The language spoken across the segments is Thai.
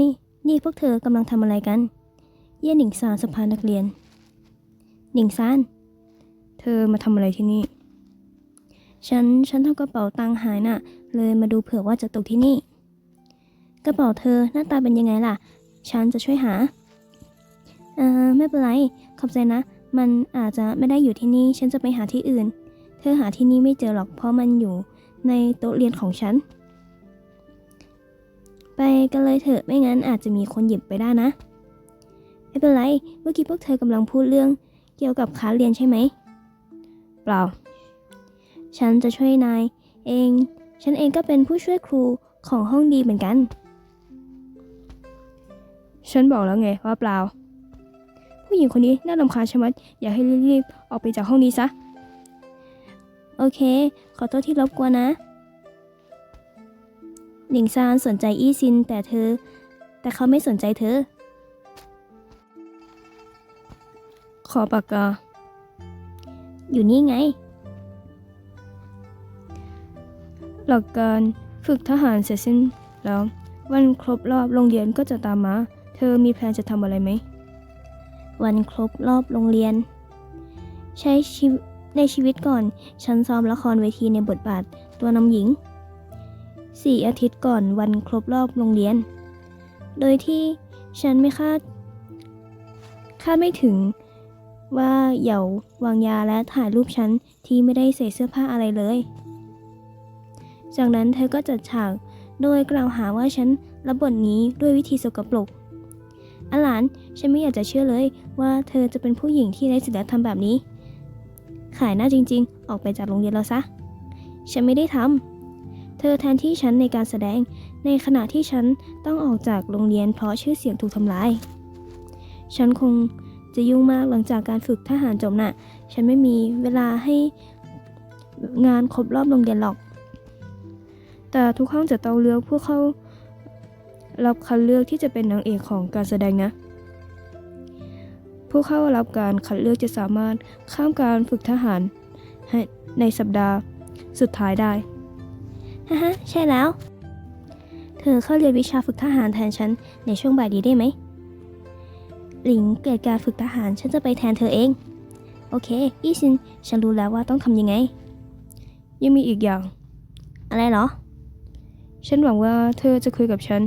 นี่ นี่พวกเธอกำลังทำอะไรกัน เย่หนิงซานสภานักเรียน หนิงซาน เธอมาทำอะไรที่นี่ ฉัน ฉันทำกระเป๋าตังค์หายน่ะ เลยมาดูเผื่อว่าจะตกที่นี่ กระเป๋าเธอหน้าตาเป็นยังไงล่ะ ฉันจะช่วยหา เอ่อไม่เป็นไร ขอบใจนะ มันอาจจะไม่ได้อยู่ที่นี่ ฉันจะไปหาที่อื่น เธอหาที่นี่ไม่เจอหรอก เพราะมันอยู่ในโต๊ะเรียนของฉัน ไปกันเลยเถอะไม่งั้นอาจจะมีคนหยิบไปได้นะ ไม่เป็นไร เมื่อกี้พวกเธอกำลังพูดเรื่องเกี่ยวกับคลาเรียนใช่ไหม เปล่า ฉันจะช่วยนาย เอง ฉันเองก็เป็นผู้ช่วยครูของห้องดีเหมือนกัน ฉันบอกแล้วไงว่าเปล่า ผู้หญิงคนนี้น่ารำคาญชะมัด อยากให้รีบๆออกไปจากห้องนี้ซะ โอเค ขอโทษที่รบกวนนะ หนิงซานสนใจอี้ซินแต่เธอ แต่เขาไม่สนใจเธอ ขอปากกา อยู่นี่ไง หลักการฝึกทหารเสร็จสิ้นแล้ว วันครบรอบโรงเรียนก็จะตามมา เธอมีแผนจะทำอะไรไหม วันครบรอบโรงเรียน ใช้ชีวิตในชีวิตก่อน ฉันซ้อมละครเวทีในบทบาทตัวนำหญิง สี่อาทิตย์ก่อนวันครบรอบโรงเรียน โดยที่ฉันไม่คาด คาดไม่ถึงว่าเหยาวางยาและถ่ายรูปฉันที่ไม่ได้ใส่เสื้อผ้าอะไรเลย จากนั้นเธอก็จัดฉากโดยกล่าวหาว่าฉันรับบทนี้ด้วยวิธีสกปรกอลาน ฉันไม่อยากจะเชื่อเลยว่าเธอจะเป็นผู้หญิงที่ไร้ศีลธรรมแบบนี้ ขายหน้าจริง ๆ ออกไปจากโรงเรียนเราซะ ฉันไม่ได้ทำ อแทนที่ฉันในการแสดง ในขณะที่ฉันต้องออกจากโรงเรียนเพราะชื่อเสียงถูกทำลาย ฉันคงจะยุ่งมากหลังจากการฝึกทหารจบน่ะ ฉันไม่มีเวลาให้งานครบรอบโรงเรียนหรอก แต่ทุกห้องจะต้องเลือกผู้เข้ารับคัดเลือกที่จะเป็นนางเอกของการแสดงนะ ผู้เข้ารับการคัดเลือกจะสามารถข้ามการฝึกทหารในสัปดาห์สุดท้ายได้ ฮ่าฮใช่แล้ว เธอเข้าเรียนวิชาฝึกทหารแทนฉันในช่วงบ่ายดีได้ไหม หลิงเกิดการฝึกทหารฉันจะไปแทนเธอเอง โอเค อีซิน ฉันรู้แล้วว่าต้องทำยังไง ยังมีอีกอย่าง อะไรเหรอ ฉันหวังว่าเธอจะคุยกับฉัน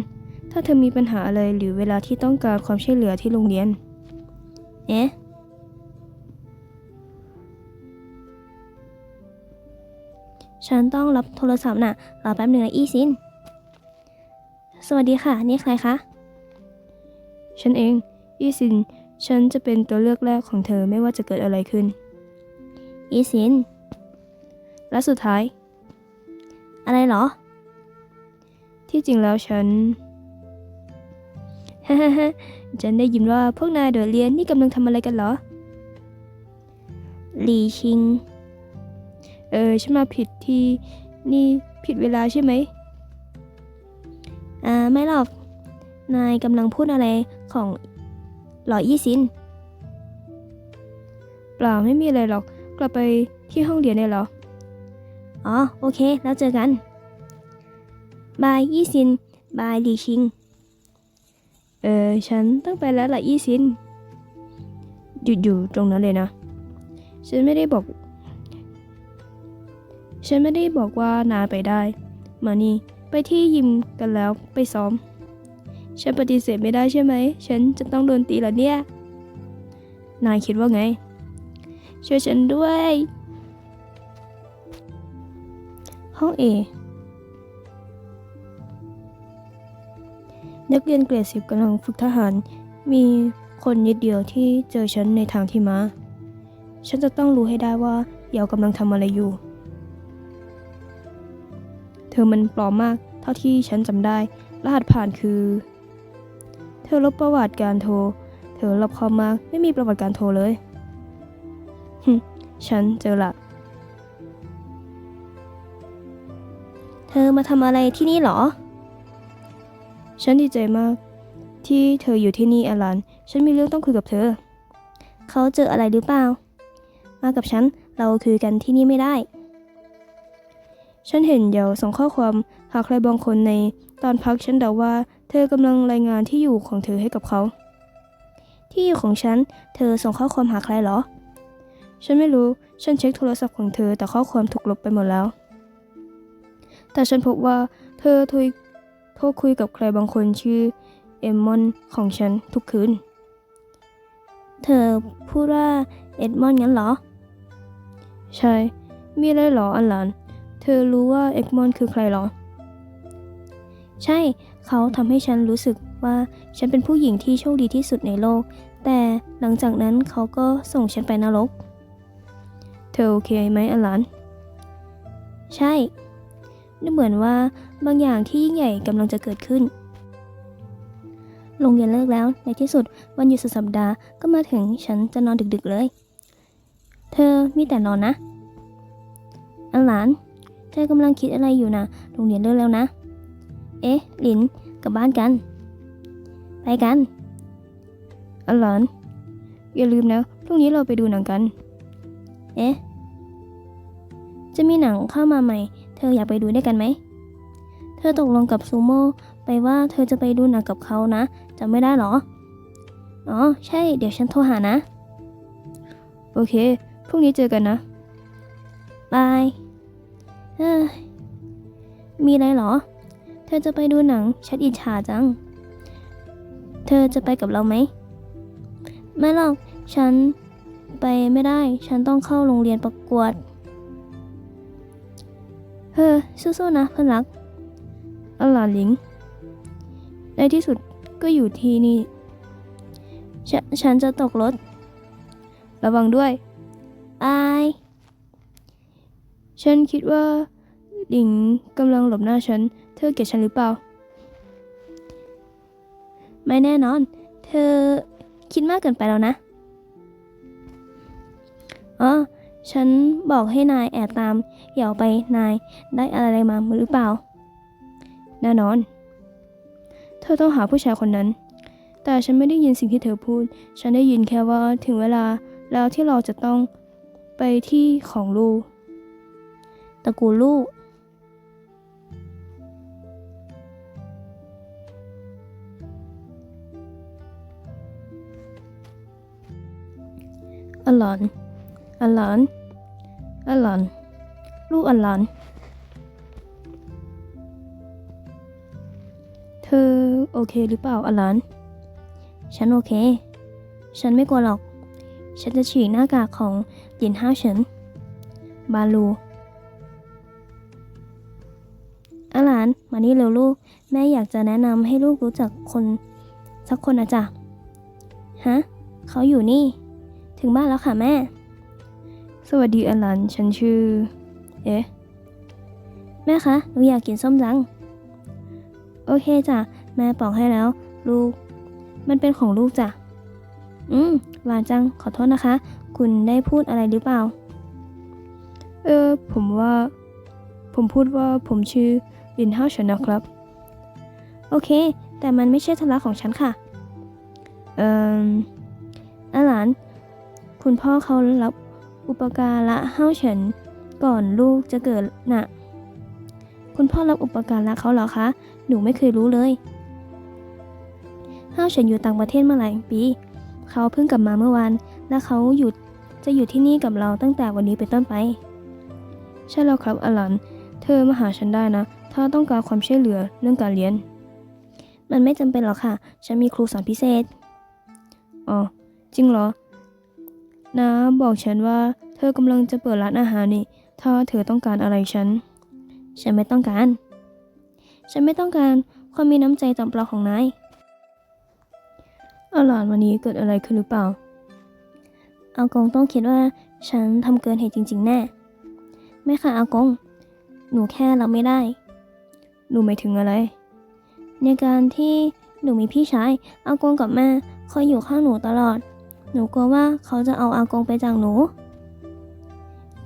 ถ้าเธอมีปัญหาอะไรหรือเวลาที่ต้องการความช่วยเหลือที่โรงเรียน เอ๊ะ ฉันต้องรับโทรศัพท์น่ะรอแป๊บหนึ่งนะอีซิน สวัสดีค่ะ นี่ใครคะ ฉันเอง อีซิน ฉันจะเป็นตัวเลือกแรกของเธอไม่ว่าจะเกิดอะไรขึ้น อีซิน และสุดท้าย อะไรเหรอ ที่จริงแล้วฉันฮ่าฮ่าฮ่าฉันได้ยินว่าพวกนายโดดเรียนนี่กำลังทำอะไรกันเหรอ หลีชิง เออฉันมาผิดทีนี่ผิดเวลาใช่ไหมอ่าไม่หรอก นายกำลังพูดอะไรของหลอยี่ซินเปล่าไม่มีอะไรหรอก กลับไปที่ห้องเรียนได้หรอ อ๋อ โอเค แล้วเจอกัน บายยี่ซิน บายลีชิง เออ ฉันต้องไปแล้วล่ะอีซิน หยุดอยู่ตรงนั้นเลยนะ ฉันไม่ได้บอก ฉันไม่ได้บอกว่านาไปได้ มานี่ ไปที่ยิมกันแล้วไปซ้อม ฉันปฏิเสธไม่ได้ใช่ไหม ฉันจะต้องโดนตีเหรอเนี่ย นายคิดว่าไง ช่วยฉันด้วย ห้องเอนักเรียนเกรดสิบกำลังฝึกทหาร มีคนนิดเดียวที่เจอฉันในทางที่มา ฉันจะต้องรู้ให้ได้ว่าเหยากำลังทำอะไรอยู่ ธอมันปลอมมาก เท่าที่ฉันจำได้ รหัสผ่านคือ เธอลบประวัติการโทร เธอรอบคอบมาก ไม่มีประวัติการโทรเลยฮึฉันเจอละ เธอมาทำอะไรที่นี่เหรอ ฉันดีใจมาก ที่เธออยู่ที่นี่อลัน ฉันมีเรื่องต้องคุยกับเธอ เขาเจออะไรหรือเปล่า มากับฉัน เราคุยกันที่นี่ไม่ได้ ฉันเห็นเหยาส่งข้อความหาใครบางคนในตอนพักฉันเดาว่า เธอกำลังรายงานที่อยู่ของเธอให้กับเขา ที่อยู่ของฉัน เธอส่งข้อความหาใครเหรอ ฉันไม่รู้ ฉันเช็คโทรศัพท์ของเธอแต่ข้อความถูกลบไปหมดแล้ว แต่ฉันพบว่า เธอโทรโทรคุยกับใครบางคนชื่อเอมมอนของฉันทุกคืน เธอพูดว่าเอ็ดมอนงั้นเหรอ ใช่ มีอะไรเหรออันหลาน อรู้ว่าเอ็กมอนคือใครหรอ ใช่ เขาทำให้ฉันรู้สึกว่าฉันเป็นผู้หญิงที่โชคดีที่สุดในโลก แต่หลังจากนั้นเขาก็ส่งฉันไปนรก เธอโอเคไหมอลานใช่ดูเหมือนว่าบางอย่างที่ยิ่งใหญ่กำลังจะเกิดขึ้น โรงเรียนเลิกแล้ว ในที่สุดวันหยุดสุดสัปดาห์ก็มาถึงฉันจะนอนดึกๆเลย เธอมีแต่นอนนะอันหลาน ธอกำลังคิดอะไรอยู่นะโรงเรียนเลิกแล้วนะ เอ๊ะ หลิน กลับบ้านกัน ไปกันอลานอย่าลืมนะพรุ่งนี้เราไปดูหนังกัน เอ๊ะ จะมีหนังเข้ามาใหม่ เธออยากไปดูด้วยกันไหม เธอตกลงกับซูโม่ไปว่าเธอจะไปดูหนังกับเขานะจำไม่ได้หรอ อ๋อ ใช่ เดี๋ยวฉันโทรหานะ โอเค พรุ่งนี้เจอกันนะ บาย เอ้ย มีอะไรหรอ เธอจะไปดูหนังฉันอิจฉาจัง เธอจะไปกับเราไหม ไม่หรอก ฉันไปไม่ได้ ฉันต้องเข้าโรงเรียนประกวด เฮ้อสู้ๆนะเพื่อนรักอลาลิง ในที่สุดก็อยู่ที่นี่ฉฉันจะตกรถ ระวังด้วย บาย ฉันคิดว่าหลิงกำลังหลบหน้าฉัน เธอเกลียดฉันหรือเปล่า ไม่แน่นอน เธอคิดมากเกินไปแล้วนะ อ๋อ ฉันบอกให้นายแอบตามอย่าออกไปนายได้อะไรมาหรือเปล่า แน่นอน เธอต้องหาผู้ชายคนนั้น แต่ฉันไม่ได้ยินสิ่งที่เธอพูด ฉันได้ยินแค่ว่าถึงเวลาแล้วที่เราจะต้องไปที่ของลูก ตระกูลลูก อัลลอน อัลลอน อัลลอน ลูกอัลลอน เธอโอเคหรือเปล่าอัลลอน ฉันโอเค ฉันไม่กลัวหรอก ฉันจะฉีกหน้ากากของหยินห้าเฉินบาลู มานี่เร็วลูก แม่อยากจะแนะนำให้ลูกรู้จักคนสักคนนะจ๊ะฮะเขาอยู่นี่ ถึงบ้านแล้วค่ะแม่ สวัสดีอลลอนฉันชื่อ เอ๊ะ แม่คะ หนูอยากกินส้มจัง โอเคจ้ะ แม่ปอกให้แล้ว ลูก มันเป็นของลูกจ้ะ อืม หวานจัง ขอโทษนะคะ คุณได้พูดอะไรหรือเปล่า เออ ผมว่า ผมพูดว่าผมชื่อ ลินห้าฉินนะครับ โอเค แต่มันไม่ใช่ธุระของฉันค่ะ เอ่ออาหลาน คุณพ่อเขารับอุปการะห้าวเฉินก่อนลูกจะเกิดน่ะ คุณพ่อรับอุปการะเขาเหรอคะ หนูไม่เคยรู้เลยห้าวเฉินอยู่ต่างประเทศมาหลายปี เขาเพิ่งกลับมาเมื่อวานและเขาอยู่จะอยู่ที่นี่กับเราตั้งแต่วันนี้เป็นต้นไป ใช่แล้วครับอลลอนเธอมาหาฉันได้นะ ถ้าต้องการความช่วยเหลือเรื่องการเรียน มันไม่จำเป็นหรอกค่ะ ฉันมีครูสอนพิเศษ อ๋อ จริงเหรอน้าบอกฉันว่า เธอกำลังจะเปิดร้านอาหารนี่ ถ้าเธอต้องการอะไรฉัน ฉันไม่ต้องการ ฉันไม่ต้องการความมีน้ำใจต่ำเปล่าของนายอัลลอนวันนี้เกิดอะไรขึ้นหรือเปล่า อากงต้องคิดว่าฉันทำเกินเหตุจริง ๆ แน่ ไม่ค่ะอากง หนูแค่รับไม่ได้ หนูไม่ถึงอะไร ในการที่หนูมีพี่ชายอากงกับแม่คอยอยู่ข้างหนูตลอด หนูกลัวว่าเขาจะเอาอากงไปจากหนู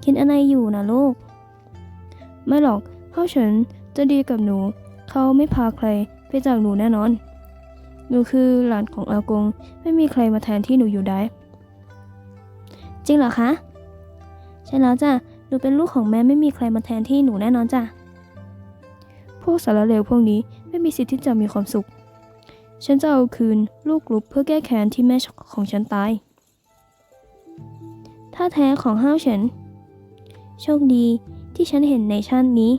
คิดอะไรอยู่นะลูก ไม่หรอกพ่อฉันจะดีกับหนู เขาไม่พาใครไปจากหนูแน่นอน หนูคือหลานของอากง ไม่มีใครมาแทนที่หนูอยู่ได้ จริงเหรอคะ ใช่แล้วจ้ะ หนูเป็นลูกของแม่ไม่มีใครมาแทนที่หนูแน่นอนจ้ะ พวกสารเลวพวกนี้ไม่มีสิทธิ์ที่จะมีความสุข ฉันจะเอาคืนลูกลุปเพื่อแก้แค้นที่แม่ของฉันตาย ท่าแท้ของห้าวเฉิน โชคดีที่ฉันเห็นในชาตินี้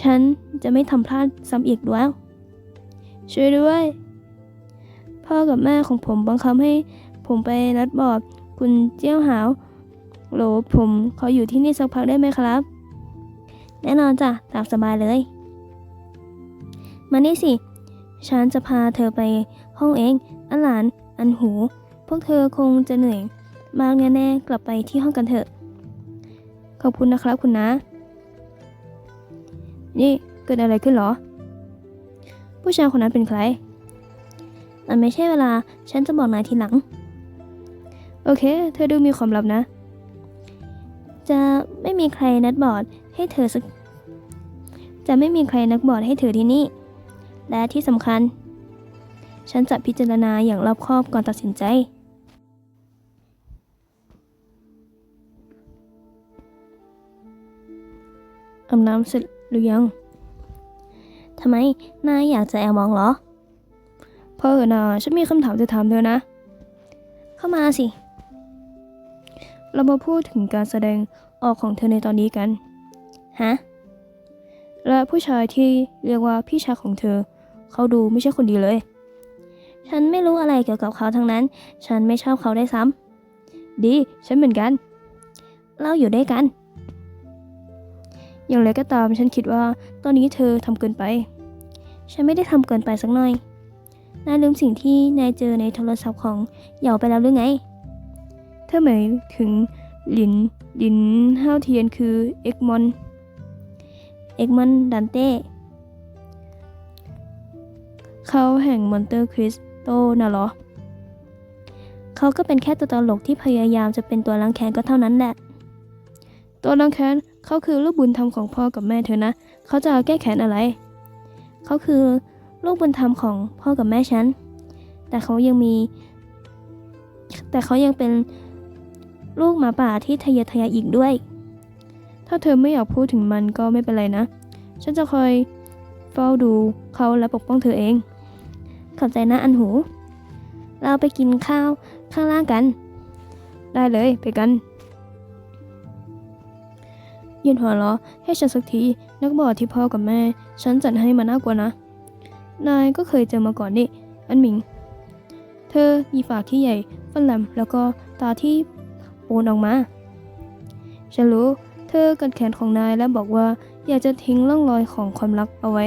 ฉันจะไม่ทำพลาดซ้ำอีกแล้ว ช่วยด้วย พ่อกับแม่ของผมบังคับให้ผมไปนัดบอร์ดคุณเจี้ยวหาวโหลผมขออยู่ที่นี่สักพักได้ไหมครับ แน่นอนจ้ะตามสบายเลย มานี่สิ ฉันจะพาเธอไปห้องเองอันหลาน อันหู พวกเธอคงจะเหนื่อย มากแน่ๆกลับไปที่ห้องกันเถอะ ขอบคุณนะครับคุณนะ นี่เกิดอะไรขึ้นหรอ ผู้ชายคนนั้นเป็นใคร มันไม่ใช่เวลา ฉันจะบอกนายทีหลัง โอเค เธอดูมีความลับนะ จะไม่มีใครนัดบอดให้เธอสักจะไม่มีใครนัดบอดให้เธอที่นี่ และที่สำคัญ ฉันจะพิจารณาอย่างรอบคอบก่อนตัดสินใจ อาบน้ำเสร็จหรือยัง ทำไม นายอยากจะแอบมองเหรอ พ่อเออนาฉันมีคำถามจะถามเธอนะ เข้ามาสิ เรามาพูดถึงการแสดงออกของเธอในตอนนี้กัน ฮะ และผู้ชายที่เรียกว่าพี่ชายของเธอ เขาดูไม่ใช่คนดีเลย ฉันไม่รู้อะไรเกี่ยวกับเขาทั้งนั้น ฉันไม่ชอบเขาได้ซ้ดี ฉันเหมือนกัน เราอยู่ด้วยกัน อย่างไรก็ตามฉันคิดว่าตอนนี้เธอทำเกินไป ฉันไม่ได้ทำเกินไปสักหน่อย นายลืมสิ่งที่นายเจอในโทรศัพท์ของเหยาไปแล้วหรือไง เธอหมายถึงหลินหลินห้าวเทียนคือเอ็กมอนเอ็กมันดันเต้เขาแห่งมอนเตอร์คริสโตน่ะเหรอ เขาก็เป็นแค่ตัวตลกที่พยายามจะเป็นตัวรังแคนก็เท่านั้นแหละ ตัวรังแค้นเขาคือลูกบุญธรรมของพ่อกับแม่เธอนะ เขาจะแก้แค้นอะไร เขาคือลูกบุญธรรมของพ่อกับแม่ฉัน แต่เขายังมี แต่เขายังเป็น ลูกหมาป่าที่ทะเยอทะยานอีกด้วย ถ้าเธอไม่อยากพูดถึงมันก็ไม่เป็นไรนะ ฉันจะคอยเฝ้าดูเขาและปกป้องเธอเอง ขอบใจนะอันหู เราไปกินข้าวข้างล่างกัน ได้เลยไปกันยืนหัวเราะให้ฉันสักทีนักบอดที่พ่อกับแม่ ฉันจัดให้มันน่ากลัวนะ นายก็เคยเจอมาก่อนนี่ อันหมิง เธอมีปากที่ใหญ่ฟันแหลมแล้วก็ตาที่ ปนออกมาฉันรู้ เธอกัดแขนของนายและบอกว่าอยากจะทิ้งร่องรอยของความรักเอาไว้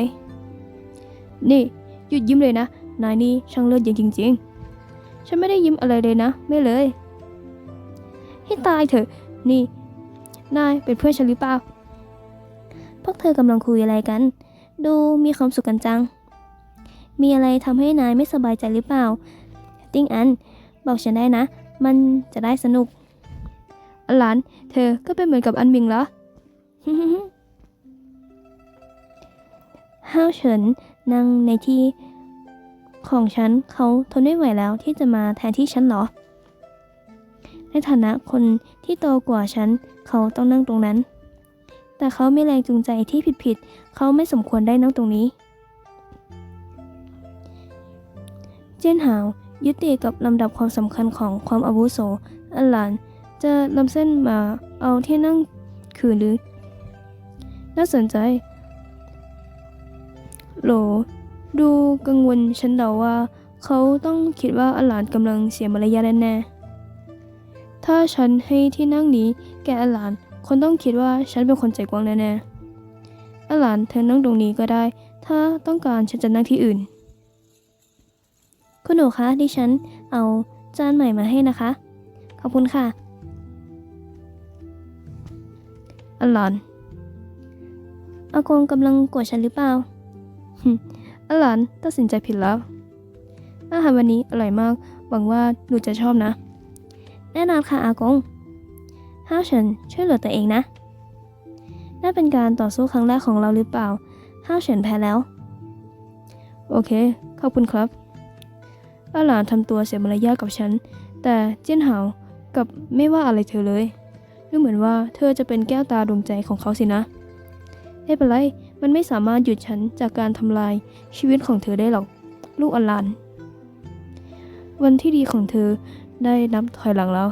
นี่ หยุดยิ้มเลยนะ นายนี่ช่างเลือดเย็นจริง ๆ ฉันไม่ได้ยิ้มอะไรเลยนะ ไม่เลย ให้ตายเถอะ นี่ นายเป็นเพื่อนฉันหรือเปล่า พวกเธอกำลังคุยอะไรกัน ดูมีความสุขกันจัง มีอะไรทำให้นายไม่สบายใจหรือเปล่า ติ้งอัน บอกฉันได้นะ มันจะได้สนุก อันหลาน เธอก็เป็นเหมือนกับอันมิงเหรอห้าวเฉินนั่งในที่ของฉันเขาทนไม่ไหวแล้วที่จะมาแทนที่ฉันเหรอ ในฐานะคนที่โตกว่าฉัน เขาต้องนั่งตรงนั้น แต่เขาไมีแรงจูงใจที่ผิดๆเขาไม่สมควรได้นั่งตรงนี้ เจียนหาวยึดติดกับลำดับความสำคัญของความอาวุโสอันหลาน จะลำเส้นมาเอาที่นั่งคืนหรือ น่าสนใจ โหล ดูกังวลฉันเดาว่า เขาต้องคิดว่าอันหลานกำลังเสียมารยาทแน่ๆถ้าฉันให้ที่นั่งนี้แกอันหลาน คนต้องคิดว่าฉันเป็นคนใจกว้างแน่ๆอันหลานเธอนั่งตรงนี้ก็ได้ ถ้าต้องการฉันจะนั่งที่อื่น คุณหนูคะดิฉันเอาจานใหม่มาให้นะคะ ขอบคุณค่ะ อลานอากงกำลังโกรธฉันหรือเปล่า อลานตัดสินใจผิดแล้ว อาหารวันนี้อร่อยมาก หวังว่าหนูจะชอบนะ แน่นอนค่ะอากง ห้าวเฉินช่วยเหลือตัวเองนะ น่าเป็นการต่อสู้ครั้งแรกของเราหรือเปล่า ห้าวเฉินแพ้แล้ว โอเค ขอบคุณครับอาหลานทำตัวเสียมารยาทกับฉัน แต่เจี้ยนหาวกับไม่ว่าอะไรเธอเลย ดูเหมือนว่าเธอจะเป็นแก้วตาดวงใจของเขาสินะไม่เป็นไร มันไม่สามารถหยุดฉันจากการทำลายชีวิตของเธอได้หรอก ลูกอลาน วันที่ดีของเธอได้นับถอยหลังแล้ว